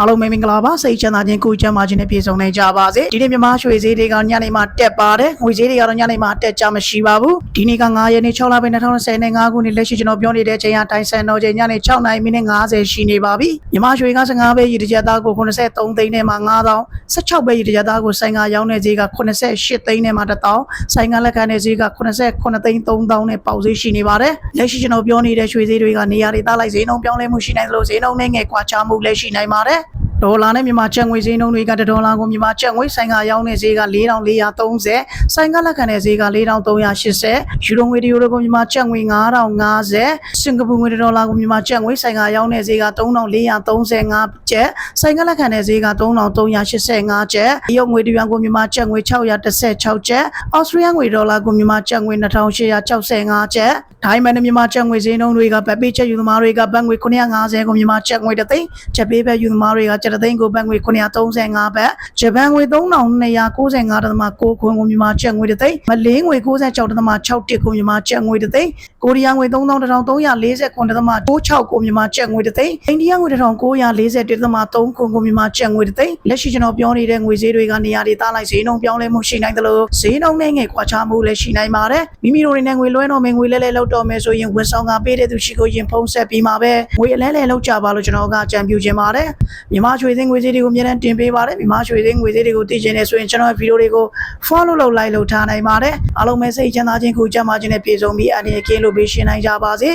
အားလုံးပဲမင်္ဂလာပါစိတ်ချမ်းသာခြင်းကိုယ်ချမ်းသာခြင်းနဲ့ပြည့်စုံနိုင်ကြပါစေဒီနေ့မြန်မာရွှေဈေးတွေကညနေမှတက်ပါတယ်ငွေဈေးတွေကတော့ညနေမှတက်ကြမရှိပါဘူးဒီနေ့က9ရက်နေ့6လပိုင်း2020နဲ့9ခုနှစ်လက်ရှိကျွန်တော်ပြောနေတဲ့ချိန်ကတိုင်ဆန်တော့ချိန်ညနေ6နာရီမိနစ်50ရှိနေပါပြီမြန်မာရွှေက15ပဲရည်တကြသားကို83သိန်းနဲ့မှ9000 16ပဲရည်တကြသားကိုဆိုင်ကရောင်းတဲ့ဈေးက88သိန်းနဲ့မှ1000ဆိုင်ကလက်ခံတဲ့ဈေးက89သိန်း3000နဲ့ပေါက်ဈေးရှိနေပါတယ်လက်ရှိကျွန်တော်ပြောနေတဲ့ရွှေဈေးတွေကနေရာတွေသားလိုက်ဈေးနှုန်းပြောင်းလဲမှုရှိနိုင်သလိုဈေးနှုန်းနဲ့ငယ်ကွာခြားမှုလည်းရှိနိုင်ပါတယ် ဒေါ်လာနဲ့မြန်မာကျပ်ငွေဈေးနှုန်းတွေကတစ်ဒေါ်လာကိုမြန်မာကျပ်ငွေဆိုင်ကရောင်းတဲ့ဈေးက4430ဆိုင်ကလက်ခံတဲ့ဈေးက4380ယူရိုငွေတယူရိုကိုမြန်မာကျပ်ငွေ9050စင်ကာပူငွေတစ်ဒေါ်လာကိုမြန်မာကျပ်ငွေဆိုင်ကရောင်းတဲ့ဈေးက3435ကျပ်ဆိုင်ကလက်ခံတဲ့ဈေးက3385ကျပ်တရုတ်ငွေတရွမ်ကိုမြန်မာကျပ်ငွေ616ကျပ်အော်စတြေးလျငွေဒေါ်လာကိုမြန်မာကျပ်ငွေ2865ကျပ်ဒိုင်းမန်နဲ့မြန်မာကျပ်ငွေဈေးနှုန်းတွေကဗတ်ပေးချက်ယူသမားတွေကဘတ်ငွေ950ကိုမြန်မာကျပ်ငွေတသိန်းချက်ပေးဘက်ယူသမားတွေကကျပ်တသိန်းကိုဘတ်ငွေ935ဘတ်ဂျပန်ငွေ3295.6ခွန်ကိုမြန်မာကျပ်ငွေတသိန်းမလေးငွေ96.61ကိုမြန်မာကျပ်ငွေတသိန်းကိုရီးယားငွေ3349.66ကိုမြန်မာကျပ်ငွေတသိန်းအိန္ဒိယငွေ1941.3ခွန်ကိုမြန်မာကျပ်ငွေတသိန်းလက်ရှိကျွန်တော်ပြောနေတဲ့ငွေဈေးတွေကနေရာတွေတားလိုက်ဈေးနှုန်းပြောင်းလဲမှုရှိနိုင်တယ်လို့ဈေးနှုန်းနဲ့ငယ်ကွာခြားမှုလည်းရှိနိုင်ပါတယ်မိမိတို့တွေနဲ့ငွေလွှဲတော့မယ်ငွေလဲလဲလောက်တော့မယ်ဆိုရင်ဝန်ဆောင်ကပေးတဲ့သူရှိကိုရင်ဖုံးဆက်ပြီးမှာပဲငွေအလဲလဲလောက်ကြပါလို့ကျွန်တော်ကအကြံပြုခြင်းပါတယ်မြန်မာရွှေစင်းငွေဈေးတွေကိုအများနဲ့တင်ပေးပါတယ်မြန်မာရွှေစင်းငွေဈေးတွေကိုသိချင်နေဆိုရင်ကျွန်တော်ဗီဒီယိုတွေကို follow လုပ် like လုပ်ထားနိုင်ပါတယ်အားလုံးပဲစိတ်ချမ်းသာခြင်းကိုကြမ်းပါခြင်းနဲ့ပြည့်စုံပြီးအနေနဲ့ကင်းလို့ပေးရှင်းနိုင်ကြပါစေ